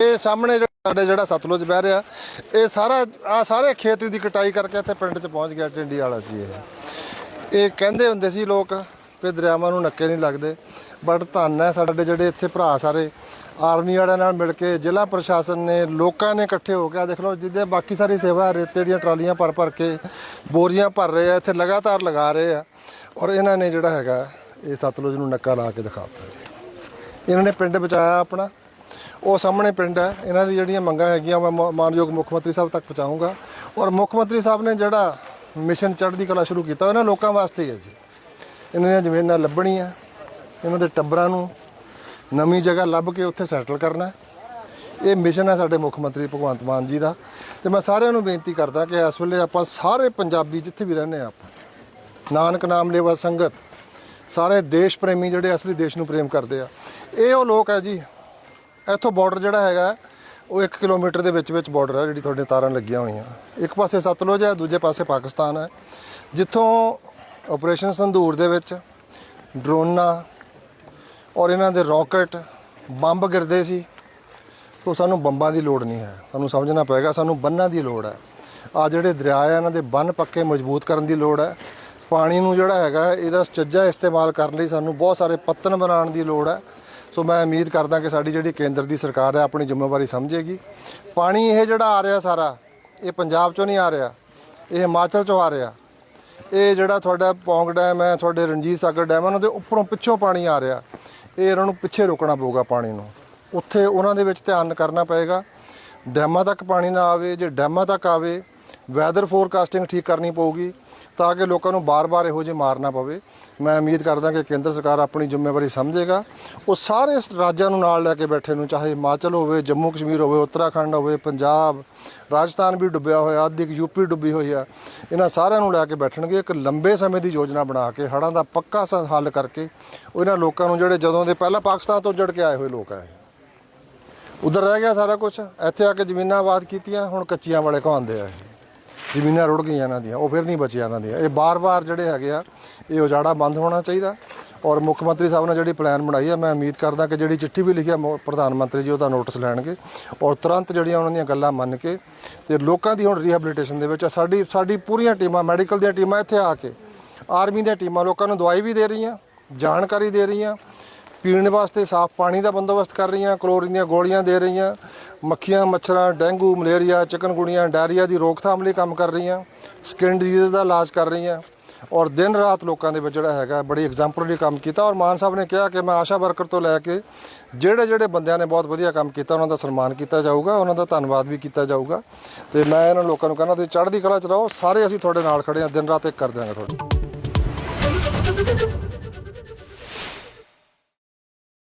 ਇਹ ਸਾਹਮਣੇ ਜਿਹੜਾ ਸਾਡੇ ਜਿਹੜਾ ਸਤਲੁਜ ਵਹਿ ਰਿਹਾ, ਇਹ ਸਾਰਾ, ਆ ਸਾਰੇ ਖੇਤ ਦੀ ਕਟਾਈ ਕਰਕੇ ਇੱਥੇ ਪਿੰਡ 'ਚ ਪਹੁੰਚ ਗਿਆ ਟਿੰਡੀ ਵਾਲਾ ਸੀ ਇਹ। ਇਹ ਕਹਿੰਦੇ ਹੁੰਦੇ ਸੀ ਲੋਕ ਵੀ ਦਰਿਆਵਾਂ ਨੂੰ ਨੱਕੇ ਨਹੀਂ ਲੱਗਦੇ ਬਟ ਧੰਨ ਹੈ ਸਾਡੇ ਜਿਹੜੇ ਇੱਥੇ ਭਰਾ ਸਾਰੇ, ਆਰਮੀ ਵਾਲਿਆਂ ਨਾਲ ਮਿਲ ਕੇ ਜ਼ਿਲ੍ਹਾ ਪ੍ਰਸ਼ਾਸਨ ਨੇ, ਲੋਕਾਂ ਨੇ ਇਕੱਠੇ ਹੋ ਕੇ ਆ ਦੇਖ ਲਓ ਜਿੱਦੇ ਬਾਕੀ ਸਾਰੀ ਸੇਵਾ ਰੇਤੇ ਦੀਆਂ ਟਰਾਲੀਆਂ ਭਰ ਭਰ ਕੇ ਬੋਰੀਆਂ ਭਰ ਰਹੇ ਆ, ਇੱਥੇ ਲਗਾਤਾਰ ਲਗਾ ਰਹੇ ਆ। ਔਰ ਇਹਨਾਂ ਨੇ ਜਿਹੜਾ ਹੈਗਾ, ਇਹ ਸਤਲੁਜ ਨੂੰ ਨੱਕਾ ਲਾ ਕੇ ਦਿਖਾਤਾ ਜੀ। ਇਹਨਾਂ ਨੇ ਪਿੰਡ ਬਚਾਇਆ ਆਪਣਾ। ਉਹ ਸਾਹਮਣੇ ਪਿੰਡ ਹੈ। ਇਹਨਾਂ ਦੀ ਜਿਹੜੀਆਂ ਮੰਗਾਂ ਹੈਗੀਆਂ, ਮੈਂ ਮ- ਮਾਨਯੋਗ ਮੁੱਖ ਮੰਤਰੀ ਸਾਹਿਬ ਤੱਕ ਪਹੁੰਚਾਊਂਗਾ ਔਰ ਮੁੱਖ ਮੰਤਰੀ ਸਾਹਿਬ ਨੇ ਜਿਹੜਾ ਮਿਸ਼ਨ ਚੜ੍ਹਦੀ ਕਲਾ ਸ਼ੁਰੂ ਕੀਤਾ, ਉਹ ਇਹਨਾਂ ਲੋਕਾਂ ਵਾਸਤੇ ਹੀ ਹੈ ਜੀ। ਇਹਨਾਂ ਦੀਆਂ ਜ਼ਮੀਨਾਂ ਲੱਭਣੀਆਂ, ਇਹਨਾਂ ਦੇ ਟੱਬਰਾਂ ਨੂੰ ਨਵੀਂ ਜਗ੍ਹਾ ਲੱਭ ਕੇ ਉੱਥੇ ਸੈਟਲ ਕਰਨਾ ਇਹ ਮਿਸ਼ਨ ਹੈ ਸਾਡੇ ਮੁੱਖ ਮੰਤਰੀ ਭਗਵੰਤ ਮਾਨ ਜੀ ਦਾ। ਤੇ ਮੈਂ ਸਾਰਿਆਂ ਨੂੰ ਬੇਨਤੀ ਕਰਦਾ ਕਿ ਇਸ ਵੇਲੇ ਆਪਾਂ ਸਾਰੇ ਪੰਜਾਬੀ ਜਿੱਥੇ ਵੀ ਰਹਿੰਦੇ ਆ ਆਪਾਂ, ਨਾਨਕ ਨਾਮ ਲੇਵਾ ਸੰਗਤ, ਸਾਰੇ ਦੇਸ਼ ਪ੍ਰੇਮੀ ਜਿਹੜੇ ਅਸਲੀ ਦੇਸ਼ ਨੂੰ ਪ੍ਰੇਮ ਕਰਦੇ ਆ, ਇਹ ਉਹ ਲੋਕ ਹੈ ਜੀ ਇੱਥੋਂ ਬਾਰਡਰ ਜਿਹੜਾ ਹੈਗਾ, ਉਹ 1 ਕਿਲੋਮੀਟਰ ਦੇ ਵਿੱਚ ਵਿੱਚ ਬਾਰਡਰ ਹੈ ਜਿਹੜੀ ਤੁਹਾਡੇ ਤਾਰਾਂ ਲੱਗੀਆਂ ਹੋਈਆਂ। ਇੱਕ ਪਾਸੇ ਸਤਲੁਜ ਹੈ ਦੂਜੇ ਪਾਸੇ ਪਾਕਿਸਤਾਨ ਹੈ ਜਿੱਥੋਂ ਆਪਰੇਸ਼ਨ ਸੰਧੂਰ ਦੇ ਵਿੱਚ ਡਰੋਨਾਂ ਔਰ ਇਹਨਾਂ ਦੇ ਰਾਕਟ ਬੰਬ ਗਿਰਦੇ ਸੀ ਤੋਂ ਸਾਨੂੰ ਬੰਬਾਂ ਦੀ ਲੋੜ ਨਹੀਂ ਹੈ। ਸਾਨੂੰ ਸਮਝਣਾ ਪਏਗਾ, ਸਾਨੂੰ ਬੰਨਾਂ ਦੀ ਲੋੜ ਹੈ। ਆ ਜਿਹੜੇ ਦਰਿਆ ਹੈ ਇਹਨਾਂ ਦੇ ਬੰਨ ਪੱਕੇ ਮਜ਼ਬੂਤ ਕਰਨ ਦੀ ਲੋੜ ਹੈ। ਪਾਣੀ ਨੂੰ ਜਿਹੜਾ ਹੈਗਾ, ਇਹਦਾ ਸੁਚੱਜਾ ਇਸਤੇਮਾਲ ਕਰਨ ਲਈ ਸਾਨੂੰ ਬਹੁਤ ਸਾਰੇ ਪੱਤਨ ਬਣਾਉਣ ਦੀ ਲੋੜ ਹੈ। ਸੋ ਮੈਂ ਉਮੀਦ ਕਰਦਾ ਕਿ ਸਾਡੀ ਜਿਹੜੀ ਕੇਂਦਰ ਦੀ ਸਰਕਾਰ ਹੈ ਆਪਣੀ ਜ਼ਿੰਮੇਵਾਰੀ ਸਮਝੇਗੀ। ਪਾਣੀ ਇਹ ਜਿਹੜਾ ਆ ਰਿਹਾ ਸਾਰਾ, ਇਹ ਪੰਜਾਬ ਚੋਂ ਨਹੀਂ ਆ ਰਿਹਾ, ਇਹ ਹਿਮਾਚਲ ਚੋਂ ਆ ਰਿਹਾ। ਇਹ ਜਿਹੜਾ ਤੁਹਾਡਾ ਪੌਂਗ ਡੈਮ ਹੈ, ਤੁਹਾਡੇ ਰਣਜੀਤ ਸਾਗਰ ਡੈਮ ਹੈ, ਉਹਨਾਂ ਦੇ ਉੱਪਰੋਂ ਪਿੱਛੋਂ ਪਾਣੀ ਆ ਰਿਹਾ। ਇਹ ਇਹਨਾਂ ਨੂੰ ਪਿੱਛੇ ਰੋਕਣਾ ਪਊਗਾ ਪਾਣੀ ਨੂੰ। ਉੱਥੇ ਉਹਨਾਂ ਦੇ ਵਿੱਚ ਧਿਆਨ ਕਰਨਾ ਪਏਗਾ। ਡੈਮਾਂ ਤੱਕ ਪਾਣੀ ਨਾ ਆਵੇ, ਜੇ ਡੈਮਾਂ ਤੱਕ ਆਵੇ ਵੈਦਰ ਫੋਰਕਾਸਟਿੰਗ ਠੀਕ ਕਰਨੀ ਪਊਗੀ। ਤਾਂ ਕਿ ਲੋਕਾਂ ਨੂੰ ਬਾਰ-ਬਾਰ ਇਹੋ ਜਿਹੇ ਮਾਰਨਾ ਪਵੇ। ਮੈਂ ਉਮੀਦ ਕਰਦਾ ਕਿ ਕੇਂਦਰ ਸਰਕਾਰ ਆਪਣੀ ਜ਼ਿੰਮੇਵਾਰੀ ਸਮਝੇਗਾ। ਉਹ ਸਾਰੇ ਇਸ ਰਾਜਾਂ ਨੂੰ ਨਾਲ ਲੈ ਕੇ ਬੈਠੇ ਨੂੰ, ਚਾਹੇ ਹਿਮਾਚਲ ਹੋਵੇ, ਜੰਮੂ ਕਸ਼ਮੀਰ ਹੋਵੇ, ਉੱਤਰਾਖੰਡ ਹੋਵੇ, ਪੰਜਾਬ, ਰਾਜਸਥਾਨ ਵੀ ਡੁੱਬਿਆ ਹੋਇਆ, ਅੱਧੀ ਕੁ ਯੂਪੀ ਡੁੱਬੀ ਹੋਈ ਆ। ਇਹਨਾਂ ਸਾਰਿਆਂ ਨੂੰ ਲੈ ਕੇ ਬੈਠਣਗੇ, ਇੱਕ ਲੰਬੇ ਸਮੇਂ ਦੀ ਯੋਜਨਾ ਬਣਾ ਕੇ, ਹੜ੍ਹਾਂ ਦਾ ਪੱਕਾ ਸ- ਹੱਲ ਕਰਕੇ ਉਹ ਇਹਨਾਂ ਲੋਕਾਂ ਨੂੰ ਜਿਹੜੇ ਜਦੋਂ ਦੇ ਪਹਿਲਾਂ ਪਾਕਿਸਤਾਨ ਤੋਂ ਜੜ ਕੇ ਆਏ ਹੋਏ ਲੋਕ ਆ ਇਹ। ਉਧਰ ਰਹਿ ਗਿਆ ਸਾਰਾ ਕੁਝ ਇੱਥੇ ਆ ਕੇ ਜ਼ਮੀਨਾਂ ਆਬਾਦ ਕੀਤੀਆਂ, ਹੁਣ ਕੱਚੀਆਂ ਵਾਲੇ ਕਹਾਉਂਦੇ ਆ ਇਹ। ਜ਼ਮੀਨਾਂ ਰੁੜ ਗਈਆਂ ਇਹਨਾਂ ਦੀਆਂ, ਉਹ ਫਿਰ ਨਹੀਂ ਬਚੀਆਂ ਇਹਨਾਂ ਦੀਆਂ। ਇਹ ਬਾਰ-ਬਾਰ ਜਿਹੜੇ ਹੈਗੇ ਆ, ਇਹ ਉਜਾੜਾ ਬੰਦ ਹੋਣਾ ਚਾਹੀਦਾ। ਔਰ ਮੁੱਖ ਮੰਤਰੀ ਸਾਹਿਬ ਨੇ ਜਿਹੜੀ ਪਲਾਨ ਬਣਾਈ ਹੈ ਮੈਂ ਉਮੀਦ ਕਰਦਾ ਕਿ ਜਿਹੜੀ ਚਿੱਠੀ ਵੀ ਲਿਖੀ ਹੈ ਮੋ- ਪ੍ਰਧਾਨ ਮੰਤਰੀ ਜੀ ਉਹਦਾ ਨੋਟਿਸ ਲੈਣਗੇ। ਔਰ ਤੁਰੰਤ ਜਿਹੜੀਆਂ ਉਹਨਾਂ ਦੀਆਂ ਗੱਲਾਂ ਮੰਨ ਕੇ ਤੇ ਲੋਕਾਂ ਦੀ ਹੁਣ ਰੀਹੈਬਿਲਿਟੇਸ਼ਨ ਦੇ ਵਿੱਚ ਸਾਡੀ ਸਾਡੀ ਪੂਰੀਆਂ ਟੀਮਾਂ, ਮੈਡੀਕਲ ਦੀਆਂ ਟੀਮਾਂ ਇੱਥੇ ਆ ਕੇ, ਆਰਮੀ ਦੀਆਂ ਟੀਮਾਂ ਲੋਕਾਂ ਨੂੰ ਦਵਾਈ ਵੀ ਦੇ ਰਹੀਆਂ, ਜਾਣਕਾਰੀ ਦੇ ਰਹੀਆਂ ਪੀਣ ਵਾਸਤੇ ਸਾਫ਼ ਪਾਣੀ ਦਾ ਬੰਦੋਬਸਤ ਕਰ ਰਹੀਆਂ, ਕਲੋਰੀਨ ਦੀਆਂ ਗੋਲੀਆਂ ਦੇ ਰਹੀਆਂ, ਮੱਖੀਆਂ, ਮੱਛਰਾਂ, ਡੇਂਗੂ, ਮਲੇਰੀਆ ਚਿਕਨਗੁਣੀਆ ਡਾਇਰੀਆ ਦੀ ਰੋਕਥਾਮ ਲਈ ਕੰਮ ਕਰ ਰਹੀਆਂ, ਸਕਿਨ ਡਿਜ਼ੀਜ਼ ਦਾ ਇਲਾਜ ਕਰ ਰਹੀਆਂ ਔਰ ਦਿਨ ਰਾਤ ਲੋਕਾਂ ਦੇ ਵਿੱਚ ਜਿਹੜਾ ਹੈਗਾ ਬੜੀ ਐਗਜ਼ਾਮਪਲਰੀ ਕੰਮ ਕੀਤਾ ਔਰ ਮਾਨ ਸਾਹਿਬ ਨੇ ਕਿਹਾ ਕਿ ਮੈਂ ਆਸ਼ਾ ਵਰਕਰ ਤੋਂ ਲੈ ਕੇ ਜਿਹੜੇ ਜਿਹੜੇ ਬੰਦਿਆਂ ਨੇ ਬਹੁਤ ਵਧੀਆ ਕੰਮ ਕੀਤਾ, ਉਹਨਾਂ ਦਾ ਸਨਮਾਨ ਕੀਤਾ ਜਾਊਗਾ, ਉਹਨਾਂ ਦਾ ਧੰਨਵਾਦ ਵੀ ਕੀਤਾ ਜਾਊਗਾ ਤੇ ਮੈਂ ਇਹਨਾਂ ਲੋਕਾਂ ਨੂੰ ਕਹਿੰਦਾ ਤੁਸੀਂ ਚੜ੍ਹਦੀ ਕਲਾ ਚ ਰਹੋ, ਸਾਰੇ ਅਸੀਂ ਤੁਹਾਡੇ ਨਾਲ ਖੜੇ ਹਾਂ, ਦਿਨ ਰਾਤ ਇੱਕ ਕਰ ਦਿਆਂਗੇ ਤੁਹਾਡੀ